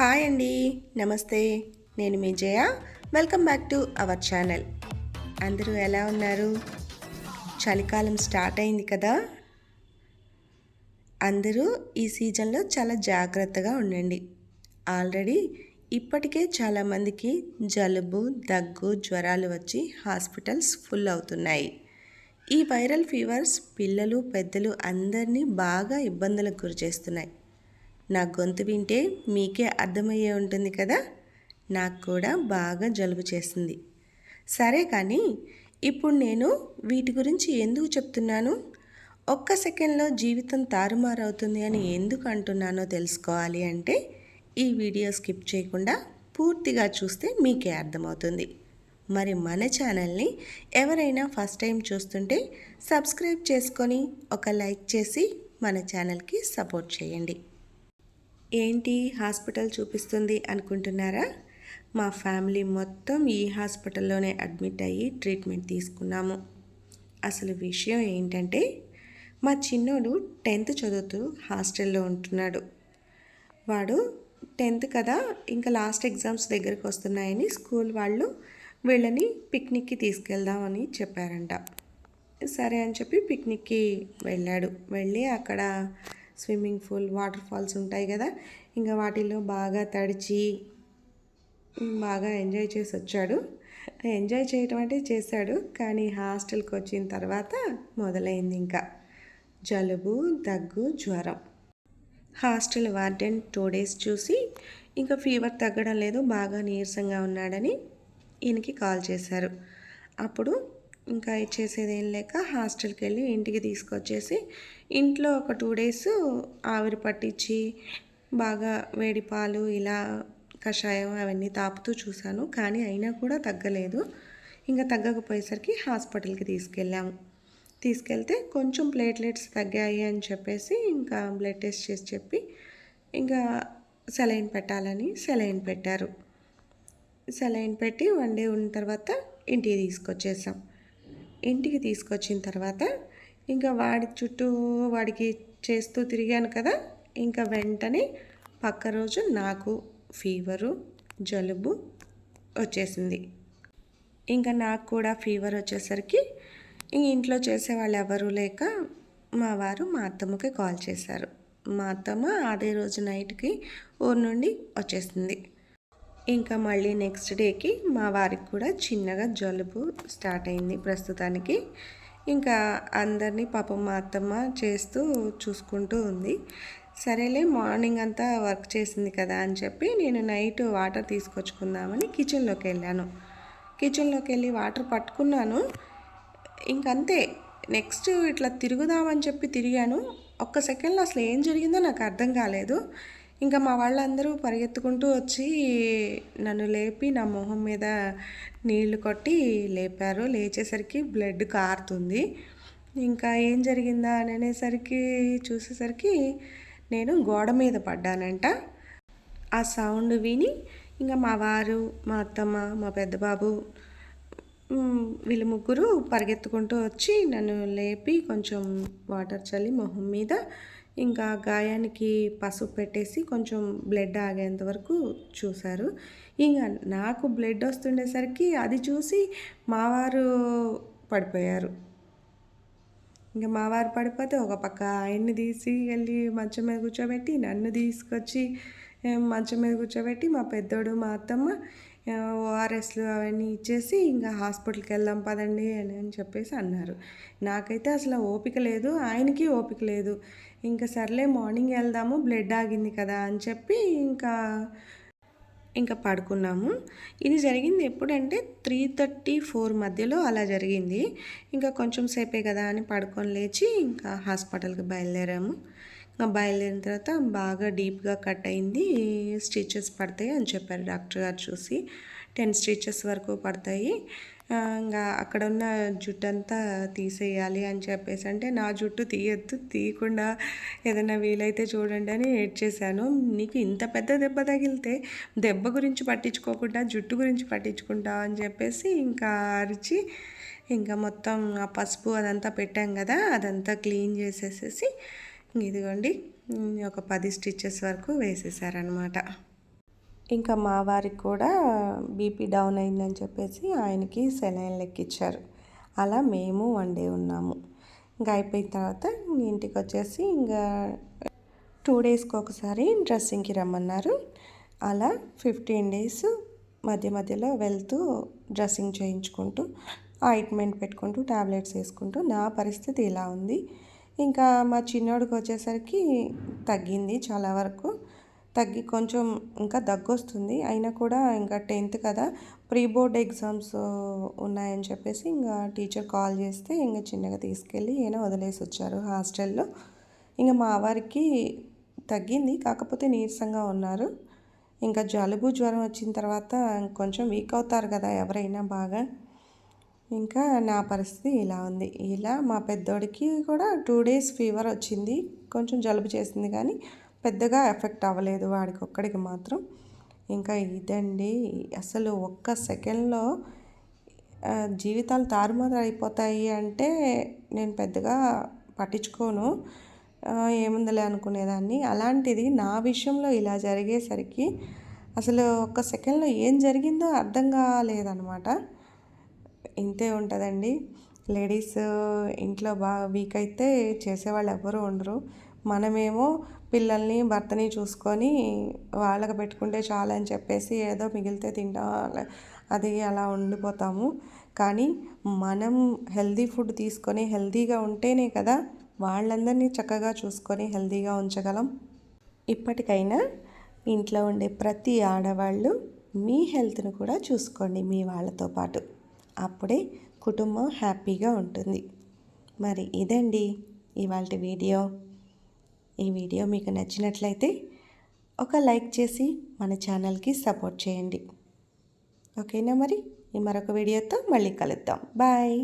Hi అండి. నమస్తే. నేను మీ Jaya. Welcome back to our channel. అందరూ ఎలా ఉన్నారు? చలికాలం స్టార్ట్ అయింది కదా. అందరూ ఈ సీజన్లో చాలా జాగ్రత్తగా ఉండండి. ఆల్రెడీ ఇప్పటికే చాలామందికి జలుబు దగ్గు జ్వరాలు వచ్చి హాస్పిటల్స్ ఫుల్ అవుతున్నాయి. ఈ వైరల్ ఫీవర్స్ పిల్లలు పెద్దలు అందరినీ బాగా ఇబ్బందులకు గురి చేస్తున్నాయి నా గొంతు వింటే మీకే అర్థమయ్యే ఉంటుంది కదా? నాకు కూడా బాగా జలుబు చేసింది సరే కానీ ఇప్పుడు నేను వీటి గురించి ఎందుకు చెప్తున్నాను? ఒక్క సెకండ్లో జీవితం తారుమారవుతుంది అని ఎందుకు అంటున్నానో తెలుసుకోవాలి అంటే ఈ వీడియో స్కిప్ చేయకుండా పూర్తిగా చూస్తే మీకే అర్థమవుతుంది. మరి మన ఛానల్ని ఎవరైనా ఫస్ట్ టైం చూస్తుంటే సబ్స్క్రైబ్ చేసుకొని ఒక లైక్ చేసి మన ఛానల్కి సపోర్ట్ చేయండి. ఏంటి హాస్పిటల్ చూపిస్తుంది అనుకుంటున్నారా? మా ఫ్యామిలీ మొత్తం ఈ హాస్పిటల్లోనే అడ్మిట్ అయ్యి ట్రీట్మెంట్ తీసుకున్నాము. అసలు విషయం ఏంటంటే మా చిన్నోడు టెన్త్ చదువుతూ హాస్టల్లో ఉంటున్నాడు. వాడు టెన్త్ కదా ఇంకా లాస్ట్ ఎగ్జామ్స్ దగ్గరికి వస్తున్నాయని స్కూల్ వాళ్ళు వీళ్ళని పిక్నిక్కి తీసుకెళ్దామని చెప్పారంట. సరే అని చెప్పి పిక్నిక్కి వెళ్ళాడు. వెళ్ళి అక్కడ స్విమ్మింగ్ పూల్ వాటర్ ఫాల్స్ ఉంటాయి కదా ఇంకా వాటిలో బాగా తడిచి బాగా ఎంజాయ్ చేసి వచ్చాడు. ఎంజాయ్ చేయటం అంటే చేశాడు కానీ హాస్టల్కి వచ్చిన తర్వాత మొదలైంది ఇంకా. జలుబు దగ్గు జ్వరం. హాస్టల్ వార్డెన్ టూ డేస్ చూసి ఇంకా ఫీవర్ తగ్గడం లేదు బాగా నీరసంగా ఉన్నాడని ఈయనకి కాల్ చేశారు. అప్పుడు ఇంకా ఇచ్చేసేది ఏం లేక హాస్టల్కి వెళ్ళి ఇంటికి తీసుకొచ్చేసి ఇంట్లో ఒక టూ డేస్ ఆవిరి పట్టించి బాగా వేడి పాలు ఇలా కషాయం అవన్నీ తాపుతూ చూశాను. కానీ అయినా కూడా తగ్గలేదు. ఇంకా తగ్గకపోయేసరికి హాస్పిటల్కి తీసుకెళ్ళాము తీసుకెళ్తే కొంచెం ప్లేట్లెట్స్ తగ్గాయి అని చెప్పేసి ఇంకా బ్లడ్ టెస్ట్ చేసి చెప్పి ఇంకా సెలైన్ పెట్టాలని సెలైన్ పెట్టారు. సెలైన్ పెట్టి వన్ డే ఉన్న తర్వాత ఇంటికి తీసుకొచ్చేసాం. ఇంటికి తీసుకొచ్చిన తర్వాత ఇంకా వాడి చుట్టూ వాడికి చేస్తూ తిరిగాను కదా ఇంకా వెంటనే పక్క రోజు నాకు ఫీవరు జలుబు వచ్చేసింది. ఇంకా నాకు కూడా ఫీవర్ వచ్చేసరికి ఇంక ఇంట్లో చేసేవాళ్ళు ఎవరు లేక మా వారు మా అత్తమ్మకి కాల్ చేశారు. మా అత్తమ్మ అదే రోజు నైట్కి ఊరు నుండి వచ్చేసింది. ఇంకా మళ్ళీ నెక్స్ట్ డేకి మా వారికి కూడా చిన్నగా జలుబు స్టార్ట్ అయింది ప్రస్తుతానికి. ఇంకా అందరినీ పాపం మా అత్తమ్మ చేస్తూ చూసుకుంటూ ఉంది. సరేలే మార్నింగ్ అంతా వర్క్ చేసింది కదా అని చెప్పి నేను నైట్ వాటర్ తీసుకొచ్చుకుందామని కిచెన్లోకి వెళ్ళాను. కిచెన్లోకి వెళ్ళి వాటర్ పట్టుకున్నాను. ఇంకంతే నెక్స్ట్ ఇట్లా తిరుగుదామని చెప్పి తిరిగాను. ఒక్క సెకండ్లో అసలు ఏం జరిగిందో నాకు అర్థం కాలేదు. ఇంకా మా వాళ్ళందరూ పరిగెత్తుకుంటూ వచ్చి నన్ను లేపి నా మొహం మీద నీళ్ళు కొట్టి లేపారు. లేచేసరికి బ్లడ్ కారుతుంది. ఇంకా ఏం జరిగిందా అని అనేసరికి చూసేసరికి నేను గోడ మీద పడ్డానంట. ఆ సౌండ్ విని ఇంకా మా వారు మా అత్తమ్మ మా పెద్ద బాబు వీళ్ళు ముగ్గురు పరిగెత్తుకుంటూ వచ్చి నన్ను లేపి కొంచెం వాటర్ చల్లి మొహం మీద ఇంకా గాయానికి పసుపు పెట్టేసి కొంచెం బ్లడ్ ఆగేంత వరకు చూశారు. ఇంకా నాకు బ్లడ్ వస్తుండేసరికి అది చూసి మావారు పడిపోయారు. ఇంకా మావారు పడిపోతే ఒక పక్క ఆయన్ని తీసి వెళ్ళి మంచం మీద కూర్చోబెట్టి నన్ను తీసుకొచ్చి మంచం మీద కూర్చోబెట్టి మా పెద్దోడు మా అత్తమ్మ ఓఆర్ఎస్లు అవన్నీ ఇచ్చేసి ఇంకా హాస్పిటల్కి వెళ్దాం పదండి అని అని చెప్పేసి అన్నారు. నాకైతే అసలు ఓపిక లేదు ఆయనకి ఓపిక లేదు. ఇంకా సర్లే మార్నింగ్ వెళ్దాము బ్లడ్ ఆగింది కదా అని చెప్పి ఇంకా ఇంకా పడుకున్నాము. ఇది జరిగింది ఎప్పుడంటే త్రీ థర్టీ ఫోర్ మధ్యలో అలా జరిగింది. ఇంకా కొంచెం సేపే కదా అని పడుకొని లేచి ఇంకా హాస్పిటల్కి బయలుదేరాము. ఇంకా బయలుదేరిన తర్వాత బాగా డీప్గా కట్ అయింది స్టిచెస్ పడతాయి అని చెప్పారు డాక్టర్ గారు చూసి. టెన్ స్టిచెస్ వరకు పడతాయి. ఇంకా అక్కడ ఉన్న జుట్టు అంతా తీసేయాలి అని చెప్పేసి. అంటే నా జుట్టు తీయొద్దు తీయకుండా ఏదైనా వీలైతే చూడండి అని ఏడ్చేశాను నీకు ఇంత పెద్ద దెబ్బ తగిలితే దెబ్బ గురించి పట్టించుకోకుండా జుట్టు గురించి పట్టించుకుంటా అని చెప్పేసి ఇంకా అరిచి ఇంకా మొత్తం ఆ పసుపు అదంతా పెట్టాం కదా అదంతా క్లీన్ చేసేసేసి ఇదిగోండి ఒక పది స్టిచ్చెస్ వరకు వేసేసారనమాట ఇంకా మా వారికి కూడా బీపీ డౌన్ అయిందని చెప్పేసి ఆయనకి సెలైన్ లెక్కిచ్చారు. అలా మేము వన్ డే ఉన్నాము. ఇంకా అయిపోయిన తర్వాత ఇంటికి వచ్చేసి ఇంకా టూ డేస్కి ఒకసారి డ్రెస్సింగ్కి రమ్మన్నారు. అలా ఫిఫ్టీన్ డేస్ మధ్య మధ్యలో వెళ్తూ డ్రెస్సింగ్ చేయించుకుంటూ ఆయింట్మెంట్ పెట్టుకుంటూ టాబ్లెట్స్ వేసుకుంటూ నా పరిస్థితి ఇలా ఉంది. ఇంకా మా చిన్నోడికి వచ్చేసరికి తగ్గింది చాలా వరకు. తగ్గి కొంచెం ఇంకా దగ్గు వస్తుంది అయినా కూడా ఇంకా టెన్త్ కదా ప్రీ బోర్డ్ ఎగ్జామ్స్ ఉన్నాయని చెప్పేసి ఇంకా టీచర్ కాల్ చేస్తే ఇంకా చిన్నగా తీసుకెళ్ళి ఈయన వదిలేసి వచ్చారు హాస్టల్లో. ఇంకా మా వారికి తగ్గింది కాకపోతే నీరసంగా ఉన్నారు. ఇంకా జలుబు జ్వరం వచ్చిన తర్వాత కొంచెం వీక్ అవుతారు కదా ఎవరైనా బాగా. ఇంకా నా పరిస్థితి ఇలా ఉంది. ఇలా మా పెద్దోడికి కూడా టూ డేస్ ఫీవర్ వచ్చింది కొంచెం జలుబు చేసింది కానీ పెద్దగా ఎఫెక్ట్ అవ్వలేదు వాడికి ఒక్కడికి మాత్రం. ఇంకా ఇదండి అసలు ఒక్క సెకండ్లో జీవితాలు తారుమారు అయిపోతాయి అంటే నేను పెద్దగా పట్టించుకోను. ఏముందలే అనుకునేదాన్ని. అలాంటిది నా విషయంలో ఇలా జరిగేసరికి అసలు ఒక్క సెకండ్లో ఏం జరిగిందో అర్థం కాలేదనమాట ఇంతే ఉంటుందండి. లేడీస్ ఇంట్లో బాగా వీక్ అయితే చేసేవాళ్ళు ఎవరు ఉండరు. మనమేమో పిల్లల్ని భర్తని చూసుకొని వాళ్ళకి పెట్టుకుంటే చాలు అని చెప్పేసి ఏదో మిగిలితే తింటా. అది అలా ఉండిపోతాము. కానీ మనం హెల్దీ ఫుడ్ తీసుకొని హెల్దీగా ఉంటేనే కదా వాళ్ళందరినీ చక్కగా చూసుకొని హెల్దీగా ఉంచగలం. ఇప్పటికైనా ఇంట్లో ఉండే ప్రతి ఆడవాళ్ళు మీ హెల్త్ను కూడా చూసుకోండి మీ వాళ్ళతో పాటు. అప్పుడే కుటుంబం హ్యాపీగా ఉంటుంది. మరి ఇదండి ఇవాళ వీడియో. ఈ వీడియో మీకు నచ్చినట్లయితే ఒక లైక్ చేసి మన ఛానల్కి సపోర్ట్ చేయండి. ఓకేనా మరి? మరొక వీడియోతో మళ్ళీ కలుద్దాం. బాయ్!